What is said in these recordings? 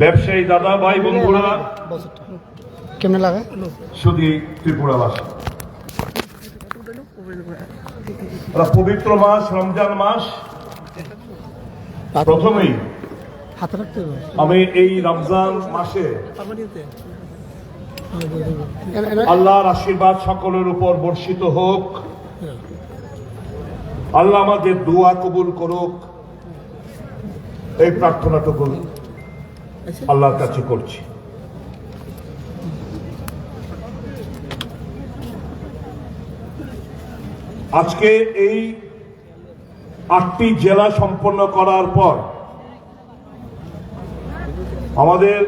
ব্যবসায়ী দাদা ভাই বন্ধুরা। কেমনে লাগে? শুধু ত্রিপুরাবাসী পবিত্র মাস রমজান মাস। প্রথমেই আমি এই রমজান মাসে আল্লাহর আশীর্বাদ সকলের উপর বর্ষিত হোক। আল্লাহ আমাদের দোয়া কবুল করুক। এই প্রার্থনাটুকু আল্লাহর কাছে করছি। আজকে এই আটটি জেলা সম্পন্ন করার পর আমাদের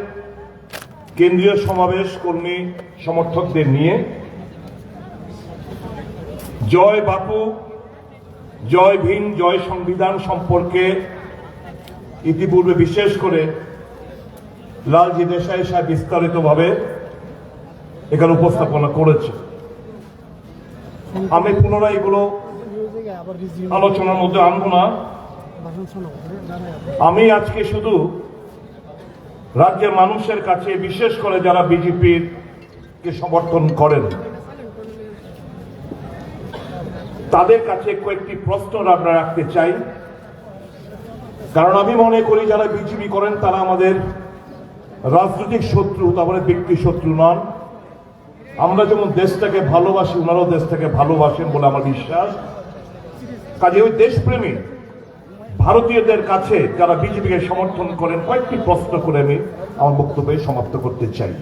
কেন্দ্রীয় সমাবেশ কর্মী সমর্থকদের নিয়ে জয় বাপু, জয় ভীম, জয় সংবিধান সম্পর্কে ইতিপূর্বে বিশেষ করে লালজি দেশাই সাহেব বিস্তারিতভাবে এখানে উপস্থাপনা করেছে। আমি পুনরায় এগুলো আলোচনার মধ্যে আনব না। আমি আজকে শুধু রাজ্যের মানুষের কাছে, বিশেষ করে যারা বিজেপির কে সমর্থন করেন, তাদের কাছে কয়েকটি প্রশ্ন আমরা রাখতে চাই। কারণ আমি মনে করি, যারা বিজেপি করেন, তারা আমাদের রাজনৈতিক শত্রু তারপরে ব্যক্তি শত্রু নন। আমরা যেমন দেশটাকে ভালোবাসি ওনারাও দেশটাকে ভালোবাসেন বলে আমার বিশ্বাস। কাজে ওই দেশপ্রেমী ভারতীয়দের কাছে যারা বিজেপিকে সমর্থন করেন, কয়েকটি প্রশ্ন করে আমি আমার বক্তব্য সমাপ্ত করতে চাই।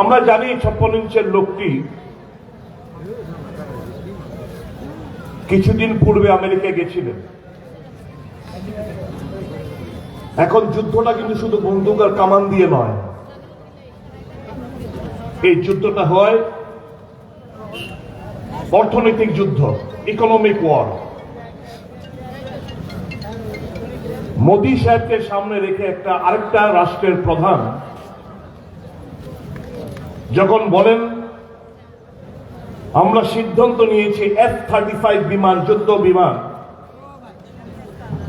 আমরা জানি ছপ্পন ইঞ্চের লোকটি কিছুদিন পূর্বে আমেরিকায় গেছিলেন। এখন যুদ্ধটা কিন্তু শুধু বন্দুক আর কামান দিয়ে নয়। এই যুদ্ধটা হয় অর্থনৈতিক যুদ্ধ ইকোনমিক ওয়ার মোদী সাহেবকে সামনে রেখে একটা আরেকটা রাষ্ট্রের প্রধান যখন বলেন, আমরা সিদ্ধান্ত নিয়েছি এফ থার্টি ফাইভ বিমান, যুদ্ধ বিমান।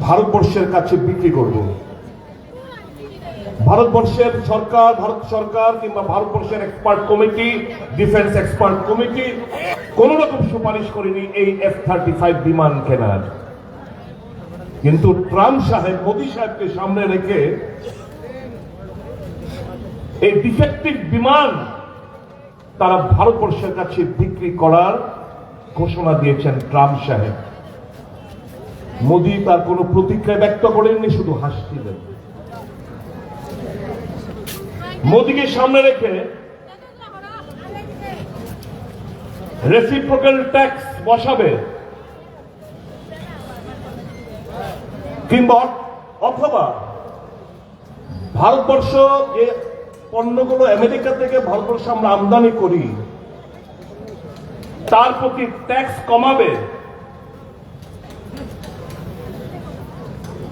ভারতবর্ষের কাছে বিক্রি করব। ভারতবর্ষের সরকার, ভারত সরকার কিংবা ভারতবর্ষের expert committee defence expert committee কোন রকম সুপারিশ করেনি এই এফ থার্টি ফাইভ বিমান কেনার। কিন্তু ট্রাম্প সাহেব, মোদী সাহেবকে সামনে রেখে এই ডিফেক্টিভ বিমান তারা ভারতবর্ষের কাছে বিক্রি করার ঘোষণা দিয়েছেন ট্রাম্প সাহেব। মোদী তার কোনো প্রতিক্রিয়া ব্যক্ত করেননি, শুধু হাসছিলেন। মোদীকে সামনে রেখে রেসিপ্রোকাল ট্যাক্স বসাবে কিংবা অথবা ভারতবর্ষ যে পণ্যগুলো আমেরিকা থেকে ভারতবর্ষ আমরা আমদানি করি, তার প্রতি ট্যাক্স কমাবে।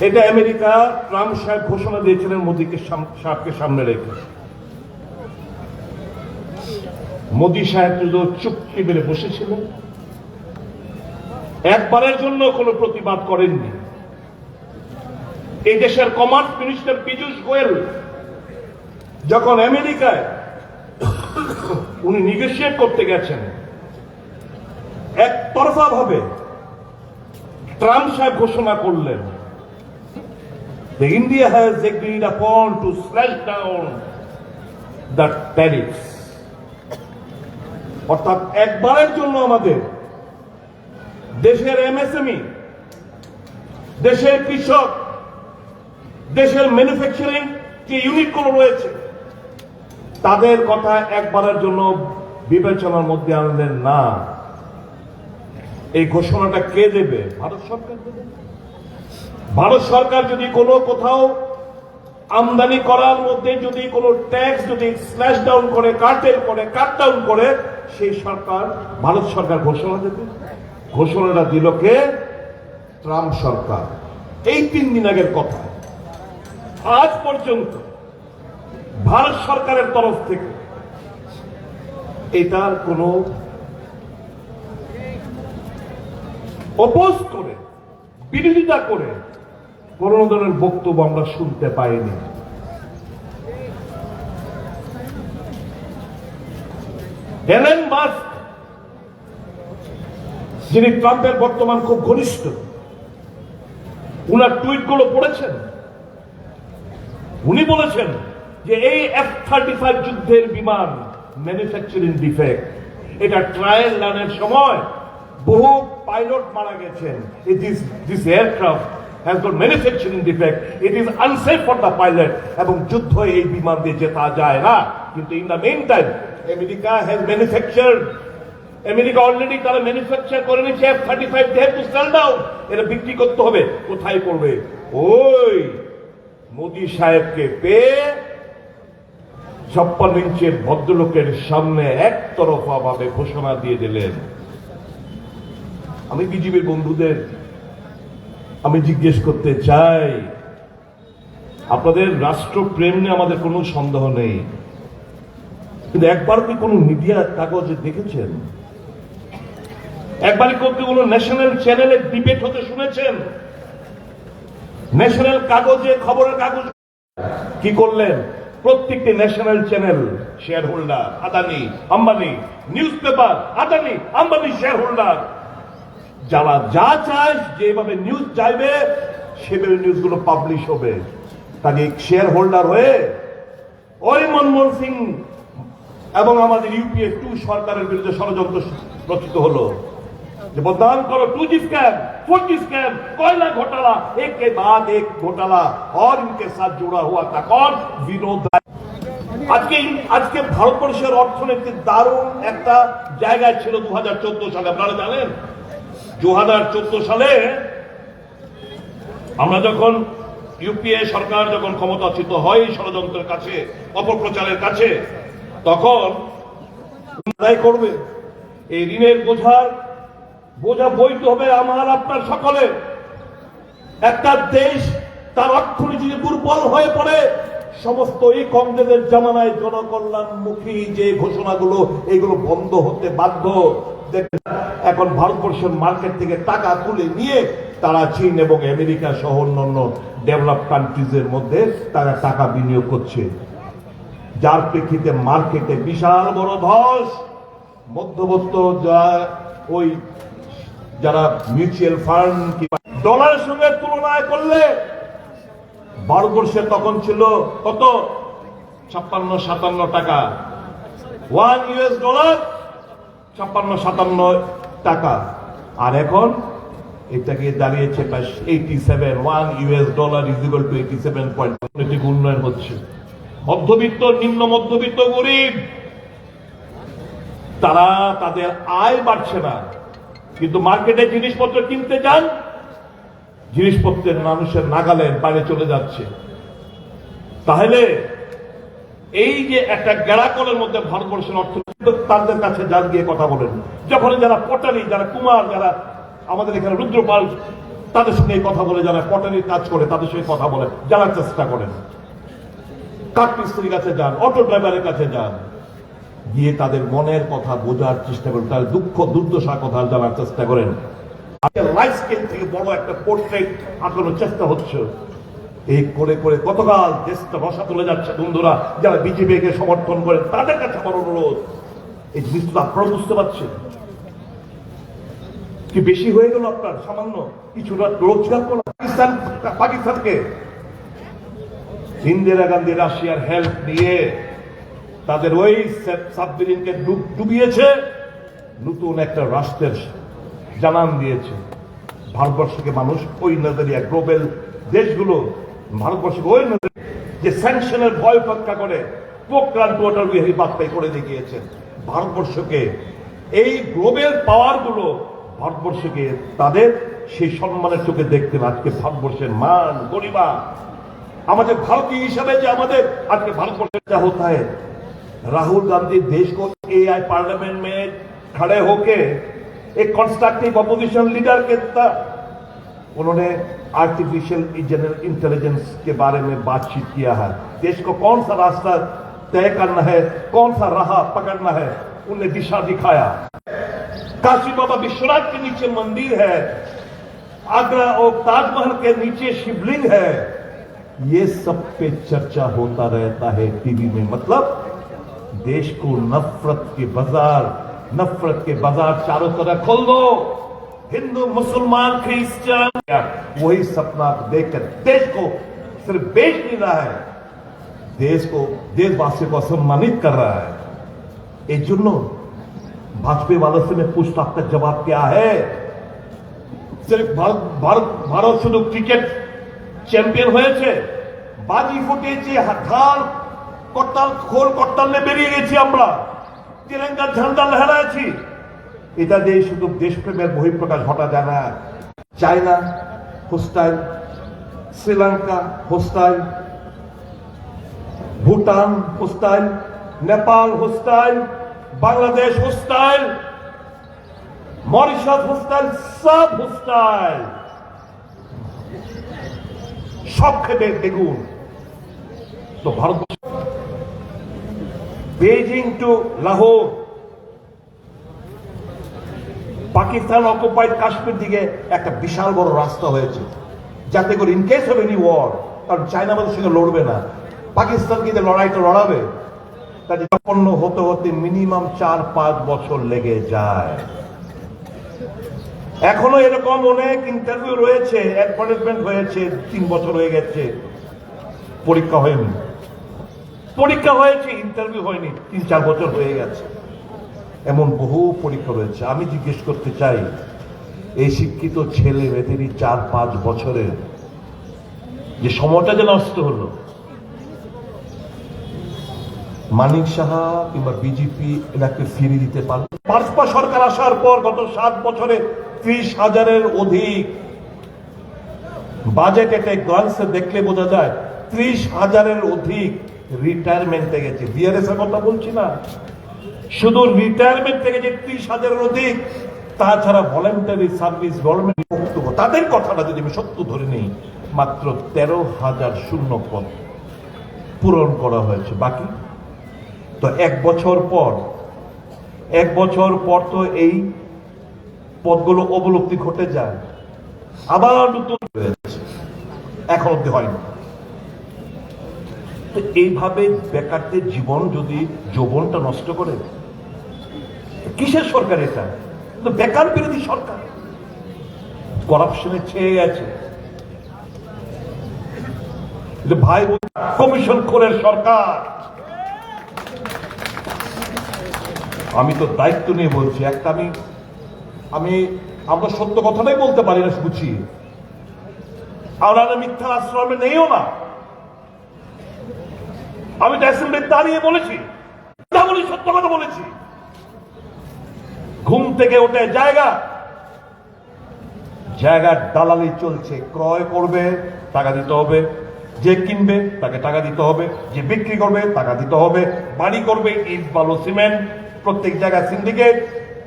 এটা আমেরিকা ট্রাম্প সাহেব ঘোষণা দিয়েছিলেন মোদীকে সাহেবকে সামনে রেখে। মোদী সাহেব শুধু চুপটি মেরে বসেছিলেন। একবারের জন্য কোনো প্রতিবাদ করেননি। এই দেশের কমার্স মিনিস্টার পীযূষ গোয়েল যখন আমেরিকায় উনি নিগোসিয়েট করতে গেছেন একতরফা ভাবে ট্রাম্প সাহেব ঘোষণা করলেন The India has agreed upon to slash down the tariffs. অর্থাৎ একবারের জন্য আমাদের দেশের এমএসএমই দেশের কৃষক, দেশের ম্যানুফ্যাকচারিং যে ইউনিটগুলো রয়েছে, তাদের কথা একবারের জন্য বিবেচনার মধ্যে আনলেন না। এই ঘোষণাটা কে দেবে? ভারত সরকার দেবে? ভারত সরকার যদি কোনো কোথাও আমদানি করার মধ্যে যদি কোনো ট্যাক্স যদি স্ল্যাশ ডাউন করে, কার্টেল করে, কাট ডাউন করে, সেই সরকার, ভারত সরকার ঘোষণা দেবে। ঘোষণাটা দিল কে? ট্রাম্প সরকার। এই তিন দিন আগের কথা। আজ পর্যন্ত ভারত সরকারের তরফ থেকে এটার কোনো অপোজ করে, বিরোধিতা করে কোন ধরনের বক্তব্য আমরা শুনতে পাইনি। এলেন মাস্ক যিনি ট্রাম্পের বর্তমান খুব ঘনিষ্ঠ, উনার টুইটগুলো পড়েছেন? উনি বলেছেন যে এই এফ থার্টি ফাইভ যুদ্ধের বিমান ম্যানুফ্যাকচারিং ডিফেক্ট এটা ট্রায়াল রানের সময় বহু পাইলট মারা গেছেন। This aircraft has got manufacturing defect it is unsafe for the pilot এবং যুদ্ধ এই বিমান দিয়ে জেতা যায় না। কিন্তু in the main time America has manufacture America already তারা ম্যানুফ্যাকচার করে নিচ্ছে F thirty five to sell down এটা বিক্রি করতে হবে। কোথায় করবে? ওই মোদী সাহেবকে পেয়ে ছাপ্পান্ন ইঞ্চের ভদ্রলোকের সামনে একতরফা ভাবে ঘোষণা দিয়ে দিলেন। আমি বিজেপির বন্ধুদের আমি জিজ্ঞেস করতে চাই, আপনাদের রাষ্ট্রপ্রেম নিয়ে আমাদের কোনো সন্দেহ নেই। কিন্তু একবার কি কোনো মিডিয়া কাগজে দেখেছেন? একবারই কি কোনো ন্যাশনাল চ্যানেলে ডিবেট হতে শুনেছেন? ন্যাশনাল কাগজে, খবরের কাগজ। কি করলেন? প্রত্যেকটি national channel shareholder Adani, Ambani newspaper Adani, Ambani shareholder যারা যা চায় যেভাবে নিউজ চাইবে সেভাবে নিউজগুলো পাবলিশ হবে তাকে শেয়ার হোল্ডার হয়ে ওই মনমোহন সিং এবং আমাদের ইউপিএ টু সরকারের বিরুদ্ধে ষড়যন্ত্র রচিত হলো যে बदनाम करो two G scam four G scam कोयला घोटाला एक के बाद एक घोटाला और इनके साथ जुड़ा हुआ था कौन विनोद राय আজকে আজকে ভারতবর্ষের অর্থনীতির দারুণ একটা জায়গায় ছিল দু সালে আপনারা জানেন দু হাজার চোদ্দ সালে আমরা যখন ইউপিএ সরকার যখন ক্ষমতাচ্যুত হয় ষড়যন্ত্রের কাছে, অপপ্রচারের কাছে, তখন আদায় করবে। এই ঋণের বোঝার, বোঝা বইতে হবে আমার, আপনার সকলে একটা দেশ তার অর্থনীতি দুর্বল হয়ে পড়ে, সমস্ত এই কংগ্রেসের জামানায় জনকল্যাণমুখী যে ঘোষণাগুলো, এগুলো বন্ধ হতে বাধ্য। এখন ভারতবর্ষের মার্কেট থেকে টাকা তুলে নিয়ে তারা চীন এবং আমেরিকা সহ অন্যান্য ডেভেলপ কান্ট্রিজের মধ্যে তারা টাকা বিনিয়োগ করছে। যার প্রেক্ষিতে মার্কেটে বিশাল বড় ধস। মধ্যবর্ত যা ওই যারা মিউচুয়াল ফান্ড কিংবা ডলারের সঙ্গে তুলনায় করলে ভারতবর্ষে তখন ছিল কত? ছাপ্পান্ন, সাতান্ন টাকা। ওয়ান ইউএস ডলার ছাপ্পান্ন, সাতান্ন টাকা। আর এখন এটাকে দাঁড়িয়েছে উন্নয়ন হচ্ছে। মধ্যবিত্ত, নিম্ন মধ্যবিত্ত গরিব, তারা তাদের আয় বাড়ছে না। কিন্তু মার্কেটে জিনিসপত্র কিনতে যান, জিনিসপত্রের মানুষের নাগালের বাইরে চলে যাচ্ছে। তাহলে এই যে একটা গেড়াকলের মধ্যে ভারতবর্ষের অর্থনীতি তাদের কাছে যান গিয়ে কথা বলেন। যখন যারা পটারি যারা কুমার, যারা আমাদের এখানে রুদ্রপাল, তাদের সঙ্গে কথা বলে, যারা পটারির কাজ করে, তাদের সঙ্গে কথা বলে জানার চেষ্টা করেন। কাঠ মিস্ত্রির কাছে যান, অটো ড্রাইভারের কাছে যান। গিয়ে তাদের মনের কথা বোঝার চেষ্টা করেন তাদের দুঃখ, দুর্দশার কথা জানার চেষ্টা করেন। লাইফ স্কেল থেকে বড় একটা পোর্ট্রেট আঁকানোর চেষ্টা হচ্ছে। এই করে করে কতকাল দেশটা রসা তুলে যাচ্ছে বন্ধুরা, যারা বিজেপিকে সমর্থন করেন, তাদের কাছে আমার অনুরোধ। এই আপনারা বুঝতে পারছেন। কি বেশি হয়ে গেল আপনার? সামান্য কিছুটা রোজগার করল পাকিস্তান, পাকিস্তানকে। ইন্দিরা গান্ধী রাশিয়ার হেল্প নিয়ে তাদের ওই সাবমেরিনকে ডুবিয়েছে। নতুন একটা রাষ্ট্রের জানান দিয়েছে। ভারতবর্ষকে মানুষ ওই নজরিয়া গ্লোবেল দেশগুলো ভারতবর্ষকে ওই নজরিয়া যে স্যাংশনের ভয় উপেক্ষা করে পোকরান টোটাল বিহারী বার্তায় করে দেখিয়েছে। ভারতবর্ষকে এই গ্লোবাল পাওয়ারগুলো ভারতবর্ষকে তাদের সেই সম্মানের চোখে দেখতে না। আজকে ভারতবর্ষের মান গরিমা আমাদের ভারতীয় হিসাবে যে আমাদের আজকে ভারতবর্ষে যা होता है राहुल गांधी देश को एआई पार्लियामेंट में खड़े होके एक कंस्ट्रक्टिव अपोजिशन लीडर के तरह उन्होंने आर्टिफिशियल जनरल इंटेलिजेंस के बारे में बातचीत किया है देश को कौन सा रास्ता तय करना है, कौन सा राह पकड़ना है उन्हें दिशा दिखाया। काशी बाबा विश्वनाथ के नीचे मंदिर है, आगरा और ताजमहल के नीचे शिवलिंग है। ये सब पे चर्चा होता रहता है टीवी में मतलब देश को नफरत के बाज़ार, नफरत के बाज़ार चारों तरफ़ खोल दो। हिंदू, मुसलमान क्रिश्चियन वही सपना देखकर देश को सिर्फ़ बेच रहा है। देश को देशवासियों को सम्मानित कर रहा है এই জন্য भाजपा वालों से मैं पूछता आपका जवाब क्या है सिर्फ भारत भारत भारत শুধু ক্রিকেট চ্যাম্পিয়ন হয়েছে বাজি ফুটিয়েছে ঢাল করতাল খোল করতাল নিয়ে বেরিয়ে গেছি আমরা তিরঙ্গার ঝান্ডা লহরাইছি এটা দিয়ে শুধু দেশপ্রেমের বহিঃপ্রকাশ ঘটা যায় না China hostile Sri Lanka hostile Bhutan hostile Nepal hostile Bangladesh hostile Mauritius hostile সব হোস্টাইল সব খেতে দেখুন তো Bharat Beijing to Lahore, Pakistan occupied Kashmir দিকে একটা বিশাল বড় রাস্তা হয়েছে। যাতে করে in case of any war কারণ চায়না আমাদের সঙ্গে লড়বে না। পাকিস্তানকে যে লড়াইটা লড়াবে? সম্পন্ন হতে হতে মিনিমাম চার, পাঁচ বছর লেগে যায়। এখনও এরকম অনেক ইন্টারভিউ রয়েছে অ্যাডভার্টাইজমেন্ট হয়েছে, তিন বছর হয়ে গেছে। পরীক্ষা হয়নি। পরীক্ষা হয়েছে ইন্টারভিউ হয়নি, তিন, চার বছর হয়ে গেছে। এমন বহু পরীক্ষা রয়েছে। আমি জিজ্ঞেস করতে চাই, এই শিক্ষিত ছেলে মেয়েদেরই চার, পাঁচ বছরের যে সময়টা যে নষ্ট হলো মানিক সাহা কিংবা বিজেপি এনাকে ফিরিয়ে দিতে পারল? ভাজপা সরকার আসার পর গত সাত বছরে ত্রিশ হাজারের অধিক বাজেট একটা গ্লান্সে দেখলে বোঝা যায় ত্রিশ হাজারের অধিক রিটায়ারমেন্টে গেছে। বিআরএস এর কথা বলছি না। শুধু রিটায়ারমেন্ট থেকে যে ত্রিশ হাজারের অধিক, তাছাড়া ভলেন্টারি সার্ভিস গভর্নমেন্ট বক্তব্য তাদের কথাটা যদি আমি সত্য ধরে নিই, মাত্র তেরো হাজার শূন্য পদ পূরণ করা হয়েছে। বাকি তো এক বছর পর, এক বছর পর তো এই পদগুলো অবলব্ধি ঘটে যায়। আবার নতুন হয়েছে। এখন অব্দি হয়নি। তো এইভাবে বেকারদের জীবন যদি যৌবনটা নষ্ট করে, কিসের সরকার এটা? বেকার বিরোধী সরকার। করাপশনে ছেয়ে গেছে ভাই কমিশন করে সরকার। আমি তো দায়িত্ব নিয়ে বলছি, একটা আমি আমি, আমরা সত্য কথাটাই বলতে পারি না গুছিয়ে আমরা মিথ্যা আশ্রমে নেইও না। আমি তো অ্যাসেম্বলি দাঁড়িয়ে বলেছি বলি, সত্য কথা বলেছি। ঘুম থেকে ওঠে জায়গা। জায়গার দালালি চলছে, ক্রয় করবে, টাকা দিতে হবে। যে কিনবে, তাকে টাকা দিতে হবে। যে বিক্রি করবে, টাকা দিতে হবে। বাড়ি করবে ইট, বালু, সিমেন্ট। প্রত্যেক জায়গায় সিন্ডিকেট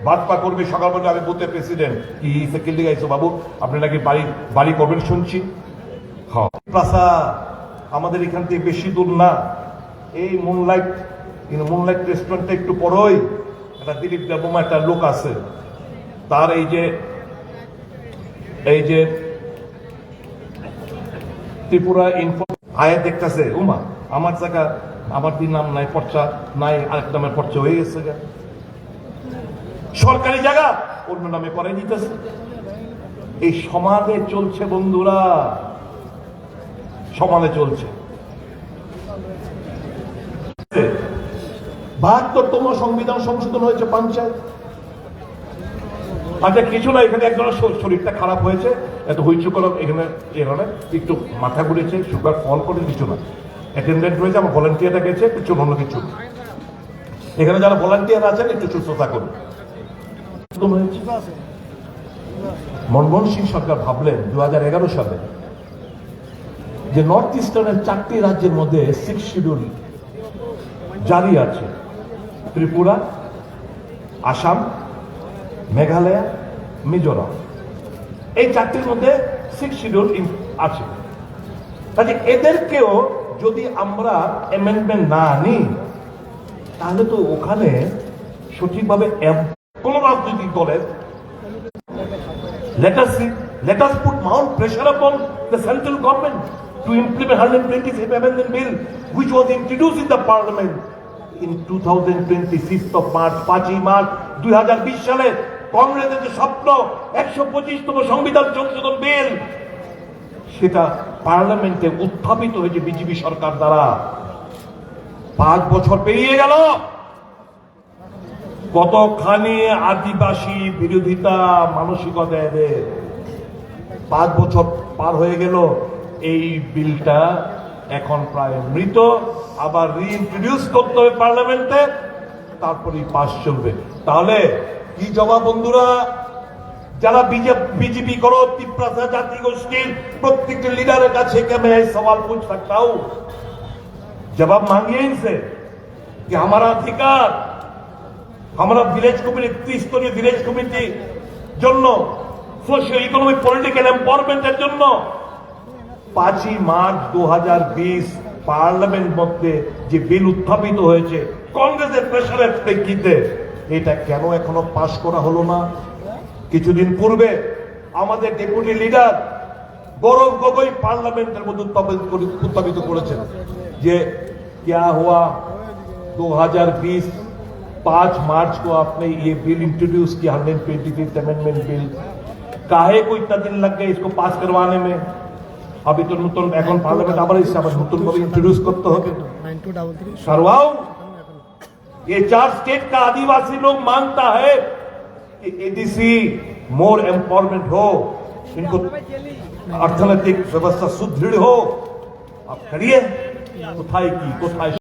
বাদপা করবে সকালবেলা আমি বুথের প্রেসিডেন্ট কি সেকেন্ড গাইছো বাবু? আপনি নাকি বাড়ি বাড়ি করবেন শুনছি? প্লাসা, আমাদের এখান থেকে বেশি দূর না। এই মুনলাইট কিন্তু মুনলাইট রেস্টুরেন্টটা একটু পরই একটা দিলীপ দেবমা একটা লোক আছে। তার এই যে এই যে ত্রিপুরা ইনফো আয়া দেখতেছে, উমা, আমার জায়গা আমার দিন নাম নাই পর্চা, নাই আরেক নামের পর্চা হয়ে গেছে সরকারি জায়গা, অন্য নামে করে দিতেছে এই সমাজে চলছে বন্ধুরা, সমাজে চলছে। বাহাত্তরতম সংবিধান সংশোধন হয়েছে পঞ্চায়েত। আচ্ছা কিছু না, এখানে একজনের শরীরটা খারাপ হয়েছে, এত হইচু করো এখানে এখানে একটু মাথা ঘুরেছে, সুগার ফল করে কিছু না। অ্যাটেন্ডেন্ট রয়েছে আমার ভলেন্টিয়াররা গেছে কিছু অন্য কিছু। এখানে যারা ভলান্টিয়ার আছেন একটু সুস্থতা করুন মনমোহন সিং সরকার ভাবলেন দুহাজার এগারো সালে যে নর্থ ইস্টার্নের চারটি রাজ্যের মধ্যে সিক্স শিডিউল জারি আছে। ত্রিপুরা আসাম মেঘালয় মিজোরাম। এই চারটির মধ্যে সিক্স শিডিউল আছে। কাজে এদেরকেও যদি আমরা অ্যামেন্ডমেন্ট না আনি তাহলে তো ওখানে সঠিকভাবে কোন রাজনৈতিক দলের central government to implement hundred twenty seven amendment bill which was introduce in the parliament twenty six of March পাঁচই মার্চ দুই হাজার বিশ সালে। কংগ্রেসের যে একশো পঁচিশতম সংবিধান সংশোধন বিল সেটা পার্লামেন্টে উত্থাপিত হয়েছে বিজেপি সরকার দ্বারা। পাঁচ বছর পেরিয়ে গেল। কতখানি আদিবাসী বিরোধিতা মানসিকতা এদের। পাঁচ বছর পার হয়ে গেল। এই বিলটা এখন প্রায় মৃত। আবার রিইন্ট্রোডিউস করতে হবে পার্লামেন্টে। তারপরেই পাস চলবে। তাহলে কি জবাব বন্ধুরা? যারা बीजेपी करो तिप्रासा जाति गोष्ठीर प्रत्येक लीडर কাছে के मैं ये सवाल पूछ सकता हूं जवाब मांगिए इनसे कि हमारा अधिकार हमारा विलेज कमिटी ত্রিস্তরীয় ভিলেজ কমিটি জন্য সোশিও ইকোনমিক পলিটিক্যাল এম্পাওয়ারমেন্টের জন্য পাঁচই মার্চ দু পার্লামেন্ট মধ্যে যে বিল উত্থাপিত হয়েছে কংগ্রেসের প্রেশারের প্রেক্ষিতে এটা কেন এখনো পাশ করা হলো না কিছুদিন পূর্বে আমাদের ডেপুটি লিডার গৌরব গগৈ পার্লামেন্টের মধ্যে উত্থাপিত করে- উত্থাপিত করেছেন যে क्या हुआ 2020 पांच मार्च को आपने ये बिल इंट्रोड्यूस किया hundred twenty fifth amendment bill काहे को इतना दिन लग गए इसको पास करवाने में अभी तो नूतन এখন পার্লামেন্ট আবার এসে আবার নতুন ভাবে इंट्रोड्यूस করতে হবে নাইন টু ডাবল থ্রি करवाओ ये चार स्टेट का आदिवासी लोग मांगता है एडीसी मोर एम्पावरमेंट हो इनको अर्थनैतिक व्यवस्था सुदृढ़ हो। आप करिए कोथाई की कोथाई